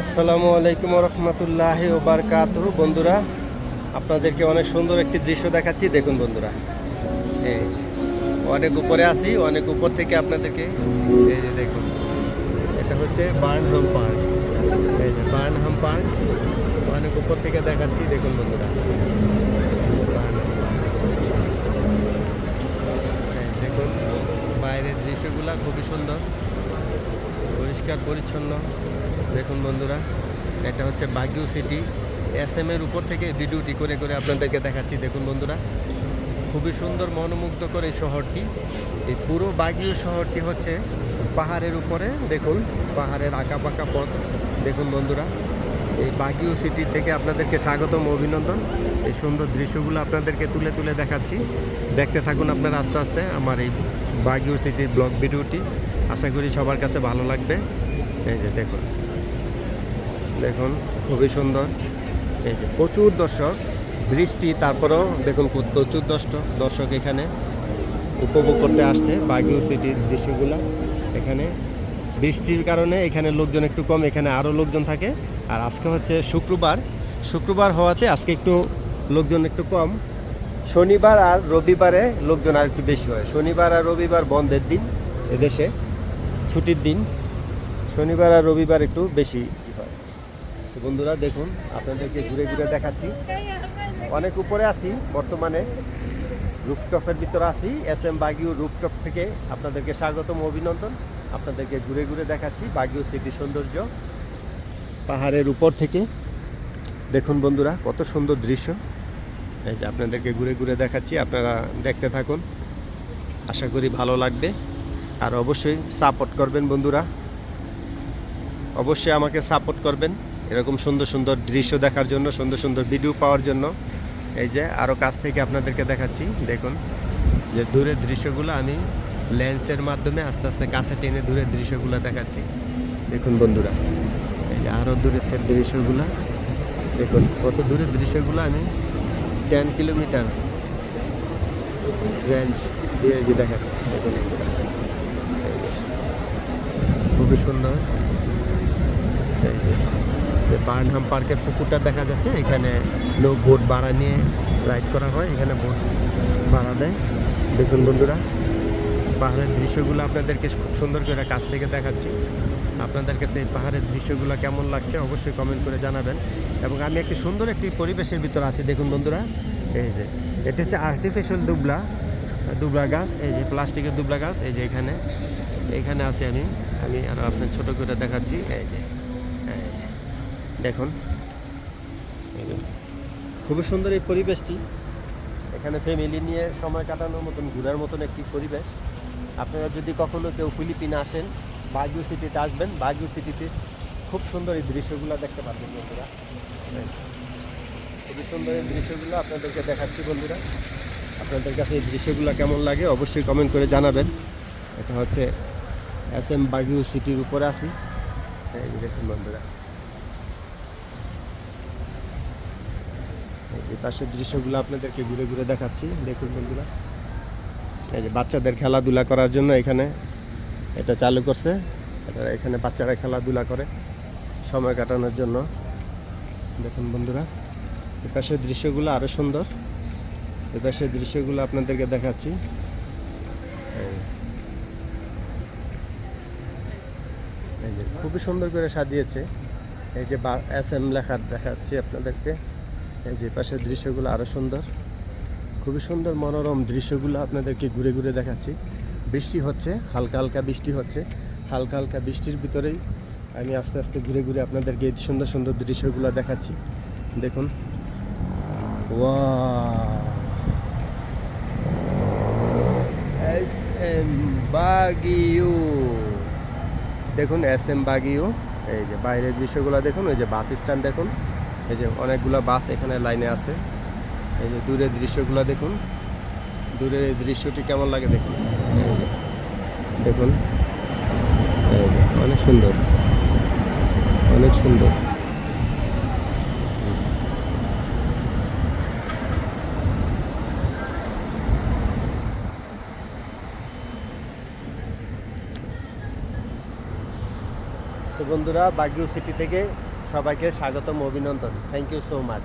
আসসালামু আলাইকুম রহমতুল্লাহ ওবারকাত বন্ধুরা, আপনাদেরকে অনেক সুন্দর একটি দৃশ্য দেখাচ্ছি। দেখুন বন্ধুরা। অনেক উপরে আছি, অনেক উপর থেকে আপনাদেরকে এই যে দেখুন, এটা হচ্ছে বার্নহাম পার্ক। এই যে বার্নহাম পার্ক, অনেক উপর থেকে দেখাচ্ছি। দেখুন বন্ধুরা। দেখুন, বাইরের দৃশ্যগুলা খুবই সুন্দর। পরিষ্কার পরিচ্ছন্ন। দেখুন বন্ধুরা, এটা হচ্ছে বাগিউ সিটি। এস এম এর উপর থেকে ভিডিওটি করে করে আপনাদেরকে দেখাচ্ছি। দেখুন বন্ধুরা, খুবই সুন্দর মনোমুগ্ধকর এই শহরটি। এই পুরো বাগিউ শহরটি হচ্ছে পাহাড়ের উপরে। দেখুন, পাহাড়ের আঁকা পাকা পথ। দেখুন বন্ধুরা, এই বাগিউ সিটি থেকে আপনাদেরকে স্বাগতম, অভিনন্দন। এই সুন্দর দৃশ্যগুলো আপনাদেরকে তুলে তুলে দেখাচ্ছি। দেখতে থাকুন আপনারা আস্তে আস্তে আমার এই বাগিউ সিটির ব্লগ ভিডিওটি। আশা করি সবার কাছে ভালো লাগবে। এই যে দেখুন। দেখুন, খুবই সুন্দর। এই যে প্রচুর দর্শক। বৃষ্টি, তারপরেও দেখুন প্রচুর দর্শক দর্শক এখানে উপভোগ করতে আসছে। বাগিউ সিটির দৃশ্যগুলো এখানে। বৃষ্টির কারণে এখানে লোকজন একটু কম, এখানে আরও লোকজন থাকে। আর আজকে হচ্ছে শুক্রবার। শুক্রবার হওয়াতে আজকে একটু লোকজন একটু কম। শনিবার আর রবিবারে লোকজন আর একটু বেশি হয়। শনিবার আর রবিবার বন্ধের দিন এদেশে। ছুটির দিন, শনিবার আর রবিবার একটু বেশি হয়। বন্ধুরা, দেখুন, আপনাদেরকে ঘুরে ঘুরে দেখাচ্ছি। অনেক উপরে আছি, বর্তমানে রুপটপের ভিতরে আছি। এস এম বাগিউ রুপটপ থেকে আপনাদেরকে স্বাগতম, অভিনন্দন। আপনাদেরকে ঘুরে ঘুরে দেখাচ্ছি, বাগিউ সিটি সৌন্দর্য পাহাড়ের উপর থেকে। দেখুন বন্ধুরা, কত সুন্দর দৃশ্য। এই যে আপনাদেরকে ঘুরে ঘুরে দেখাচ্ছি, আপনারা দেখতে থাকুন। আশা করি ভালো লাগবে। আর অবশ্যই সাপোর্ট করবেন বন্ধুরা। অবশ্যই আমাকে সাপোর্ট করবেন এরকম সুন্দর সুন্দর দৃশ্য দেখার জন্য, সুন্দর সুন্দর ভিডিও পাওয়ার জন্য। এই যে আরও কাছ থেকে আপনাদেরকে দেখাচ্ছি, দেখুন। যে দূরের দৃশ্যগুলো আমি লেন্সের মাধ্যমে আস্তে আস্তে কাছে টেনে দূরের দৃশ্যগুলো দেখাচ্ছি। দেখুন বন্ধুরা, এই যে আরও দূরের দৃশ্যগুলো। দেখুন, কত দূরের দৃশ্যগুলো আমি টেন কিলোমিটার রেঞ্জ দিয়ে দেখাচ্ছি। দেখুন। খুবই সুন্দর। বার্নহাম পার্কের পুকুরটা দেখা যাচ্ছে, এখানে লোক বোট ভাড়া নিয়ে রাইড করা হয়, এখানে বোট ভাড়া দেয়। দেখুন বন্ধুরা, পাহাড়ের দৃশ্যগুলো আপনাদেরকে খুব সুন্দর করে কাছ থেকে দেখাচ্ছি। আপনাদের কাছে এই পাহাড়ের দৃশ্যগুলো কেমন লাগছে অবশ্যই কমেন্ট করে জানাবেন। এবং আমি একটি সুন্দর একটি পরিবেশের ভিতর আছি, দেখুন বন্ধুরা। এই যে, এটা হচ্ছে আর্টিফিশিয়াল দুবলা দুবলা গাছ, এই যে প্লাস্টিকের দুবলা গাছ, এই যে এখানে এখানে আছি আমি। আমি আরও আপনার ছোটো করে দেখাচ্ছি। এই যে দেখুন। খুবই সুন্দর এই পরিবেশটি। এখানে ফ্যামিলি নিয়ে সময় কাটানোর মতন, ঘোরার মতন একটি পরিবেশ। আপনারা যদি কখনো কেউ ফিলিপিনে আসেন বাগিউ সিটিতে আসবেন। বাগিউ সিটিতে খুব সুন্দর এই দৃশ্যগুলো দেখতে পারবেন বন্ধুরা। খুবই সুন্দর এই দৃশ্যগুলো আপনাদেরকে দেখাচ্ছি বন্ধুরা। আপনাদের কাছে এই দৃশ্যগুলো কেমন লাগে অবশ্যই কমেন্ট করে জানাবেন। এটা হচ্ছে এস এম বাগিউ সিটির উপরে আছি। দেখুন বন্ধুরা। এই পাশের দৃশ্যগুলো আপনাদেরকে ঘুরে ঘুরে দেখাচ্ছি। দেখুন বন্ধুরা। এই যে বাচ্চাদের খেলাধুলা করার জন্য এখানে এটা চালু করছে। এখানে বাচ্চারা খেলাধুলা করে সময় কাটানোর জন্য। দেখুন বন্ধুরা। এই পাশের দৃশ্যগুলো আরও সুন্দর। এই পাশের দৃশ্যগুলো আপনাদেরকে দেখাচ্ছি। এই যে, খুবই সুন্দর করে সাজিয়েছে। এই যে এস এম লেখা দেখাচ্ছি আপনাদেরকে। এই যে পাশের দৃশ্যগুলো আরও সুন্দর। খুবই সুন্দর মনোরম দৃশ্যগুলো আপনাদেরকে ঘুরে ঘুরে দেখাচ্ছি। বৃষ্টি হচ্ছে, হালকা হালকা বৃষ্টি হচ্ছে। হালকা হালকা বৃষ্টির ভিতরেই আমি আস্তে আস্তে ঘুরে ঘুরে আপনাদেরকে এই সুন্দর সুন্দর দৃশ্যগুলো দেখাচ্ছি। দেখুন। ওয়া এস এম বাগিউ দেখুন, এস এম বাগিও, এই যে বাইরের দৃশ্যগুলো দেখুন, ওই যে বাস স্ট্যান্ড দেখুন, এই যে অনেকগুলো বাস এখানে লাইনে আছে, এই যে দূরের দৃশ্যগুলো দেখুন, দূরের দৃশ্যটি কেমন লাগে দেখুন? দেখুন অনেক সুন্দর অনেক সুন্দর। সো বন্ধুরা বাগিউ সিটি থেকে সবাইকে স্বাগতম অভিনন্দন। Thank you so much